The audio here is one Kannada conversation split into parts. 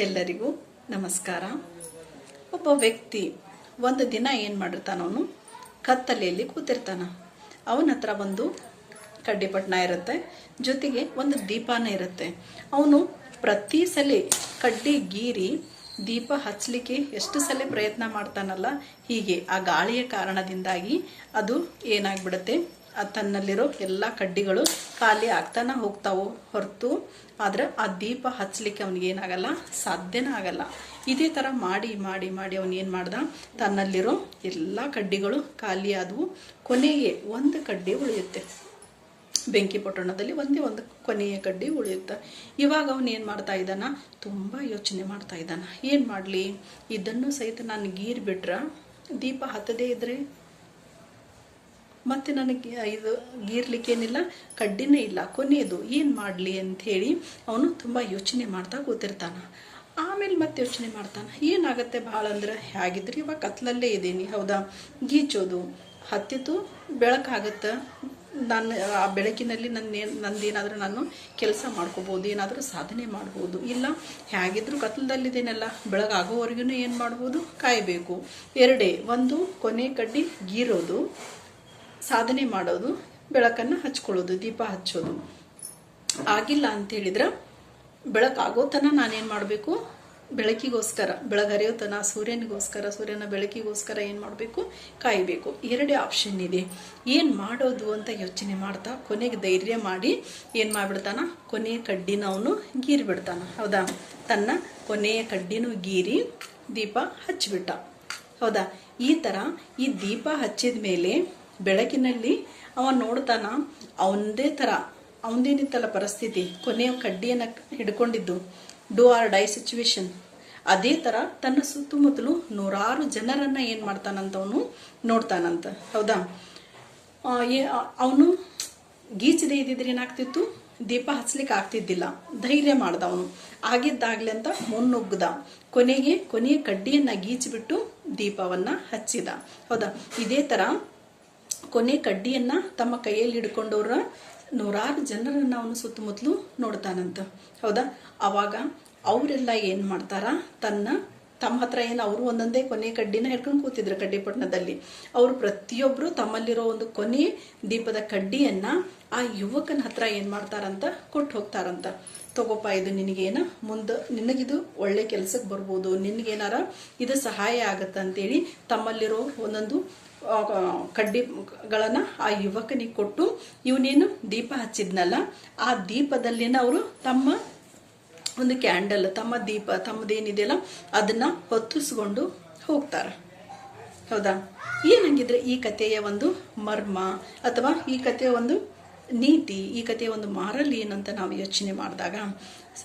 ಎಲ್ಲರಿಗೂ ನಮಸ್ಕಾರ. ಒಬ್ಬ ವ್ಯಕ್ತಿ ಒಂದು ದಿನ ಏನು ಮಾಡಿರ್ತಾನ ಅವನು ಕತ್ತಲೆಯಲ್ಲಿ ಕೂತಿರ್ತಾನ. ಅವನ ಹತ್ರ ಒಂದು ಕಡ್ಡಿಪಟ್ಟಣ ಇರುತ್ತೆ, ಜೊತೆಗೆ ಒಂದು ದೀಪಾನ ಇರುತ್ತೆ. ಅವನು ಪ್ರತಿ ಸಲ ಕಡ್ಡಿ ಗೀರಿ ದೀಪ ಹಚ್ಚಲಿಕ್ಕೆ ಎಷ್ಟು ಸಲ ಪ್ರಯತ್ನ ಮಾಡ್ತಾನಲ್ಲ, ಹೀಗೆ ಆ ಗಾಳಿಯ ಕಾರಣದಿಂದಾಗಿ ಅದು ಏನಾಗ್ಬಿಡುತ್ತೆ? ತನ್ನಲ್ಲಿರೋ ಎಲ್ಲ ಕಡ್ಡಿಗಳು ಖಾಲಿ ಆಗ್ತಾನೆ ಹೋಗ್ತಾವು ಹೊರತು, ಆದ್ರೆ ಆ ದೀಪ ಹಚ್ಚಲಿಕ್ಕೆ ಅವನಿಗೆ ಏನಾಗಲ್ಲ, ಸಾಧ್ಯನೇ ಆಗಲ್ಲ. ಇದೇ ಥರ ಮಾಡಿ ಮಾಡಿ ಮಾಡಿ ಅವನು ಏನು ಮಾಡ್ದ? ತನ್ನಲ್ಲಿರೋ ಎಲ್ಲ ಕಡ್ಡಿಗಳು ಖಾಲಿ ಆದವು. ಕೊನೆಗೆ ಒಂದು ಕಡ್ಡಿ ಉಳಿಯುತ್ತೆ. ಬೆಂಕಿ ಪೊಟ್ಟಣದಲ್ಲಿ ಒಂದೇ ಒಂದು ಕೊನೆಯ ಕಡ್ಡಿ ಉಳಿಯುತ್ತೆ. ಇವಾಗ ಅವನು ಏನು ಮಾಡ್ತಾ ಇದ್ದಾನ? ತುಂಬ ಯೋಚನೆ ಮಾಡ್ತಾ ಇದ್ದಾನ. ಏನು ಮಾಡಲಿ? ಇದನ್ನು ಸಹಿತ ನಾನು ಗೀರ್ ಬಿಟ್ರೆ ದೀಪ ಹತ್ತದೇ ಇದ್ರೆ ಮತ್ತೆ ನನಗೆ ಇದು ಗೀರ್ಲಿಕ್ಕೇನಿಲ್ಲ ಕಡ್ಡಿನೇ ಇಲ್ಲ. ಕೊನೆಯದು, ಏನು ಮಾಡಲಿ ಅಂಥೇಳಿ ಅವನು ತುಂಬ ಯೋಚನೆ ಮಾಡ್ತಾ ಕೂತಿರ್ತಾನ. ಆಮೇಲೆ ಮತ್ತೆ ಯೋಚನೆ ಮಾಡ್ತಾನೆ, ಏನಾಗುತ್ತೆ ಭಾಳ ಅಂದ್ರೆ, ಹೇಗಿದ್ರಿ? ಇವಾಗ ಕತ್ಲಲ್ಲೇ ಇದ್ದೀನಿ, ಹೌದಾ? ಗೀಚೋದು. ಹತ್ತಿತು ಬೆಳಕಾಗತ್ತೆ? ನಾನು, ಆ ಬೆಳಕಿನಲ್ಲಿ ನನ್ನ, ನಂದೇನಾದರೂ ನಾನು ಕೆಲಸ ಮಾಡ್ಕೋಬೋದು, ಏನಾದರೂ ಸಾಧನೆ ಮಾಡ್ಬೋದು. ಇಲ್ಲ, ಹೇಗಿದ್ರು ಕತ್ಲದಲ್ಲಿದ್ದೇನಲ್ಲ ಬೆಳಗಾಗೋವರೆಗೂ ಏನು ಮಾಡ್ಬೋದು? ಕಾಯಬೇಕು. ಎರಡೇ, ಒಂದು, ಕೊನೆ ಕಡ್ಡಿ ಗೀರೋದು. ಸಾಧನೆ ಮಾಡೋದು, ಬೆಳಕನ್ನು ಹಚ್ಕೊಳ್ಳೋದು, ದೀಪ ಹಚ್ಚೋದು. ಆಗಿಲ್ಲ ಅಂತೇಳಿದ್ರೆ ಬೆಳಕಾಗೋ ತನ ನಾನೇನು ಮಾಡಬೇಕು? ಬೆಳಕಿಗೋಸ್ಕರ, ಬೆಳಗರಿಯೋ ತನ ಸೂರ್ಯನಿಗೋಸ್ಕರ, ಸೂರ್ಯನ ಬೆಳಕಿಗೋಸ್ಕರ ಏನು ಮಾಡಬೇಕು? ಕಾಯಬೇಕು. ಎರಡೇ ಆಪ್ಷನ್ ಇದೆ. ಏನು ಮಾಡೋದು ಅಂತ ಯೋಚನೆ ಮಾಡ್ತಾ, ಕೊನೆಗೆ ಧೈರ್ಯ ಮಾಡಿ ಏನು ಮಾಡಿಬಿಡ್ತಾನ? ಕೊನೆಯ ಕಡ್ಡಿನ ಅವನು ಗೀರಿಬಿಡ್ತಾನ. ಹೌದಾ? ತನ್ನ ಕೊನೆಯ ಕಡ್ಡಿನೂ ಗೀರಿ ದೀಪ ಹಚ್ಚಿಬಿಟ್ಟ ಹೌದಾ? ಈ ಥರ ಈ ದೀಪ ಹಚ್ಚಿದ ಮೇಲೆ ಬೆಳಕಿನಲ್ಲಿ ಅವ ನೋಡ್ತಾನ ಅವನದೇ ಥರ ಅವನದೇನಿತ್ತಲ್ಲ ಪರಿಸ್ಥಿತಿ. ಕೊನೆಯ ಕಡ್ಡಿಯನ್ನು ಹಿಡ್ಕೊಂಡಿದ್ದು ಡೂ ಆರ್ ಡೈ ಸಿಚುವೇಶನ್ ಅದೇ ಥರ ತನ್ನ ಸುತ್ತಮುತ್ತಲು ನೂರಾರು ಜನರನ್ನ ಏನು ಮಾಡ್ತಾನಂತ ಅವನು ನೋಡ್ತಾನಂತ. ಹೌದಾ? ಅವನು ಗೀಚದೆ ಇದ್ದಿದ್ರೆ ಏನಾಗ್ತಿತ್ತು? ದೀಪ ಹಚ್ಲಿಕ್ಕೆ ಆಗ್ತಿದ್ದಿಲ್ಲ. ಧೈರ್ಯ ಮಾಡ್ದ ಅವನು ಆಗಿದ್ದಾಗ್ಲಿ ಅಂತ ಮುನ್ನುಗ್ಗದ ಕೊನೆಗೆ ಕೊನೆಯ ಕಡ್ಡಿಯನ್ನ ಗೀಚಿಬಿಟ್ಟು ದೀಪವನ್ನ ಹಚ್ಚಿದ. ಹೌದಾ? ಇದೇ ಥರ ಕೊನೆ ಕಡ್ಡಿಯನ್ನ ತಮ್ಮ ಕೈಯಲ್ಲಿ ಹಿಡ್ಕೊಂಡವ್ರ ನೂರಾರು ಜನರನ್ನ ಅವನು ಸುತ್ತಮುತ್ತಲು ನೋಡ್ತಾನಂತ. ಹೌದಾ? ಅವಾಗ ಅವರೆಲ್ಲ ಏನು ಮಾಡ್ತಾರ? ತನ್ನ ತಮ್ಮ ಹತ್ರ ಏನು ಅವರು ಒಂದೊಂದೇ ಕೊನೆ ಕಡ್ಡಿನ ಹಿಡ್ಕೊಂಡು ಕೂತಿದ್ರು ಕಡ್ಡಿಪಟ್ಟಣದಲ್ಲಿ ಅವರು ಪ್ರತಿಯೊಬ್ಬರು ತಮ್ಮಲ್ಲಿರೋ ಒಂದು ಕೊನೆ ದೀಪದ ಕಡ್ಡಿಯನ್ನು ಆ ಯುವಕನ ಹತ್ರ ಏನು ಮಾಡ್ತಾರಂತ ಕೊಟ್ಟು ಹೋಗ್ತಾರಂತ. ತಗೋಪ, ಇದು ನಿನಗೇನ ಮುಂದೆ, ನಿನಗಿದು ಒಳ್ಳೆ ಕೆಲಸಕ್ಕೆ ಬರ್ಬೋದು, ನಿನಗೇನಾರ ಇದು ಸಹಾಯ ಆಗತ್ತೆ ಅಂತೇಳಿ ತಮ್ಮಲ್ಲಿರೋ ಒಂದೊಂದು ಕಡ್ಡಿಗಳನ್ನ ಆ ಯುವಕನಿಗೆ ಕೊಟ್ಟು ಇವನೇನು ದೀಪ ಹಚ್ಚಿದ್ನಲ್ಲ, ಆ ದೀಪದಲ್ಲಿನ ಅವರು ತಮ್ಮ ಒಂದು ಕ್ಯಾಂಡಲ್, ತಮ್ಮ ದೀಪ, ತಮ್ಮದೇನಿದೆಯಲ್ಲ, ಅದನ್ನ ಹೊತ್ತಿಸ್ಕೊಂಡು ಹೋಗ್ತಾರೆ. ಹೌದಾ? ಏನಂಗಿದ್ರೆ ಈ ಕಥೆಯ ಒಂದು ಮರ್ಮ ಅಥವಾ ಈ ಕಥೆಯ ಒಂದು ನೀತಿ, ಈ ಕಥೆಯ ಒಂದು ಮಾರಲ್ ಏನಂತ ನಾವು ಯೋಚನೆ ಮಾಡಿದಾಗ,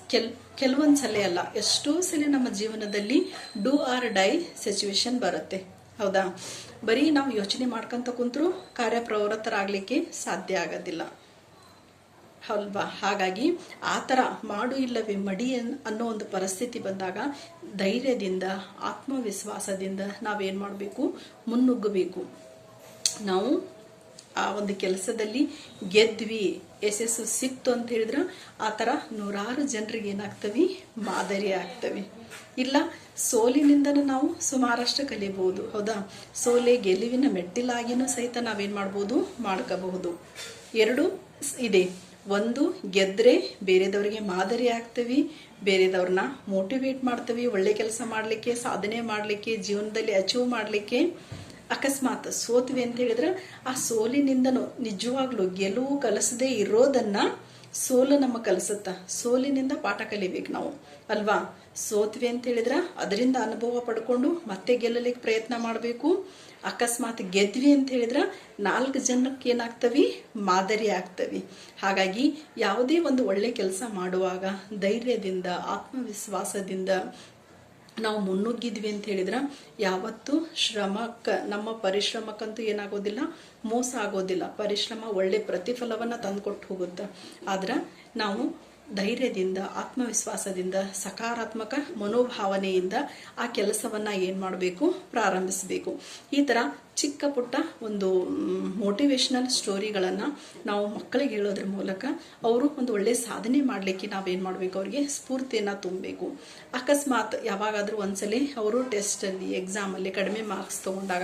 ಕೆಲ್, ಕೆಲವೊಂದು ಸಲ ಅಲ್ಲ, ಎಷ್ಟೋ ಸಲ ನಮ್ಮ ಜೀವನದಲ್ಲಿ ಡೂ ಆರ್ ಡೈ ಸಿಚುವೇಶನ್ ಬರುತ್ತೆ. ಹೌದಾ? ಬರೀ ನಾವು ಯೋಚನೆ ಮಾಡ್ಕೊಂತ ಕುಂತರೂ ಕಾರ್ಯಪ್ರವೃತ್ತರಾಗಲಿಕ್ಕೆ ಸಾಧ್ಯ ಆಗೋದಿಲ್ಲ. ಅಲ್ವಾ? ಹಾಗಾಗಿ ಆ ಥರ ಮಾಡು ಇಲ್ಲವೇ ಮಡಿ ಅನ್ನೋ ಒಂದು ಪರಿಸ್ಥಿತಿ ಬಂದಾಗ ಧೈರ್ಯದಿಂದ, ಆತ್ಮವಿಶ್ವಾಸದಿಂದ ನಾವೇನು ಮಾಡಬೇಕು? ಮುನ್ನುಗ್ಗಬೇಕು. ನಾವು ಆ ಒಂದು ಕೆಲಸದಲ್ಲಿ ಗೆದ್ವಿ. ಯಶಸ್ಸು ಸಿಕ್ತು ಅಂತ ಹೇಳಿದ್ರೆ ಆ ಥರ ನೂರಾರು ಜನರಿಗೆ ಏನಾಗ್ತವಿ? ಮಾದರಿ ಆಗ್ತವೆ. ಇಲ್ಲ, ಸೋಲಿನಿಂದನೂ ನಾವು ಸುಮಾರಷ್ಟು ಕಲಿಬಹುದು ಹೌದಾ? ಸೋಲೆ ಗೆಲುವಿನ ಮೆಟ್ಟಿಲಾಗಿನೂ ಸಹಿತ ನಾವೇನು ಮಾಡ್ಬೋದು? ಮಾಡ್ಕೋಬಹುದು. ಎರಡು ಇದೆ. ಒಂದು, ಗೆದ್ರೆ ಬೇರೆದವರಿಗೆ ಮಾದರಿ ಆಗ್ತೀವಿ ಬೇರೆದವ್ರನ್ನ ಮೋಟಿವೇಟ್ ಮಾಡ್ತೀವಿ, ಒಳ್ಳೆ ಕೆಲಸ ಮಾಡಲಿಕ್ಕೆ, ಸಾಧನೆ ಮಾಡಲಿಕ್ಕೆ, ಜೀವನದಲ್ಲಿ ಅಚೀವ್ ಮಾಡಲಿಕ್ಕೆ ಅಕಸ್ಮಾತ್ ಸೋತ್ವಿ ಅಂತ ಹೇಳಿದ್ರೆ ಆ ಸೋಲಿನಿಂದನೂ ನಿಜವಾಗ್ಲೂ ಗೆಲುವು ಕಲಸದೇ ಇರೋದನ್ನ ಸೋಲು ನಮ್ಮ ಕಲಿಸುತ್ತ? ಸೋಲಿನಿಂದ ಪಾಠ ಕಲಿಬೇಕು ನಾವು. ಅಲ್ವಾ? ಸೋತ್ವಿ ಅಂತ ಹೇಳಿದ್ರ ಅದರಿಂದ ಅನುಭವ ಪಡ್ಕೊಂಡು ಮತ್ತೆ ಗೆಲ್ಲಲಿಕ್ಕೆ ಪ್ರಯತ್ನ ಮಾಡಬೇಕು. ಅಕಸ್ಮಾತ್ ಗೆದ್ವಿ ಅಂತ ಹೇಳಿದ್ರ ನಾಲ್ಕು ಜನಕ್ಕೆ ಏನಾಗ್ತವಿ? ಮಾದರಿ ಆಗ್ತವಿ. ಹಾಗಾಗಿ ಯಾವುದೇ ಒಂದು ಒಳ್ಳೆ ಕೆಲಸ ಮಾಡುವಾಗ ಧೈರ್ಯದಿಂದ, ಆತ್ಮವಿಶ್ವಾಸದಿಂದ ನಾವು ಮುನ್ನುಗ್ಗಿದ್ವಿ ಅಂತ ಹೇಳಿದ್ರೆ, ಯಾವತ್ತು ಶ್ರಮಕ್ಕೆ ನಮ್ಮ ಪರಿಶ್ರಮಕ್ಕಂತೂ ಏನಾಗೋದಿಲ್ಲ, ಮೋಸ ಆಗೋದಿಲ್ಲ. ಪರಿಶ್ರಮ ಒಳ್ಳೆ ಪ್ರತಿಫಲವನ್ನು ತಂದುಕೊಟ್ಟು ಹೋಗುತ್ತೆ. ಆದ್ರೆ ನಾವು ಧೈರ್ಯದಿಂದ, ಆತ್ಮವಿಶ್ವಾಸದಿಂದ, ಸಕಾರಾತ್ಮಕ ಮನೋಭಾವನೆಯಿಂದ ಆ ಕೆಲಸವನ್ನು ಏನು ಮಾಡಬೇಕು, ಪ್ರಾರಂಭಿಸಬೇಕು. ಈ ಥರ ಚಿಕ್ಕ ಪುಟ್ಟ ಒಂದು ಮೋಟಿವೇಶ್ನಲ್ ಸ್ಟೋರಿಗಳನ್ನು ನಾವು ಮಕ್ಕಳಿಗೆ ಹೇಳೋದ್ರ ಮೂಲಕ ಅವರು ಒಂದು ಒಳ್ಳೆ ಸಾಧನೆ ಮಾಡಲಿಕ್ಕೆ ನಾವೇನು ಮಾಡಬೇಕು? ಅವರಿಗೆ ಸ್ಫೂರ್ತಿಯನ್ನು ತುಂಬಬೇಕು. ಅಕಸ್ಮಾತ್ ಯಾವಾಗಾದರೂ ಒಂದ್ಸಲಿ ಅವರು ಟೆಸ್ಟಲ್ಲಿ ಎಕ್ಸಾಮಲ್ಲಿ ಕಡಿಮೆ ಮಾರ್ಕ್ಸ್ ತೊಗೊಂಡಾಗ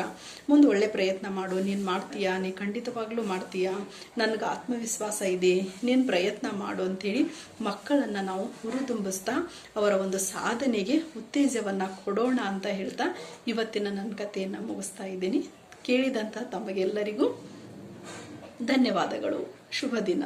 ಮುಂದೆ ಒಳ್ಳೆ ಪ್ರಯತ್ನ ಮಾಡು. ನೀನು ಮಾಡ್ತೀಯಾ? ನೀ ಖಂಡಿತವಾಗ್ಲೂ ಮಾಡ್ತೀಯಾ? ನನಗೆ ಆತ್ಮವಿಶ್ವಾಸ ಇದೆ. ನೀನು ಪ್ರಯತ್ನ ಮಾಡು ಅಂಥೇಳಿ ಮಕ್ಕಳನ್ನು ನಾವು ಹುರಿದುಂಬಿಸ್ತಾ ಅವರ ಒಂದು ಸಾಧನೆಗೆ ಉತ್ತೇಜವನ್ನು ಕೊಡೋಣ ಅಂತ ಹೇಳ್ತಾ ಇವತ್ತಿನ ನನ್ನ ಕಥೆಯನ್ನು ಮುಗಿಸ್ತಾ ಇದ್ದೀನಿ. ಕೇಳಿದಂಥ ತಮಗೆಲ್ಲರಿಗೂ ಧನ್ಯವಾದಗಳು. ಶುಭ ದಿನ.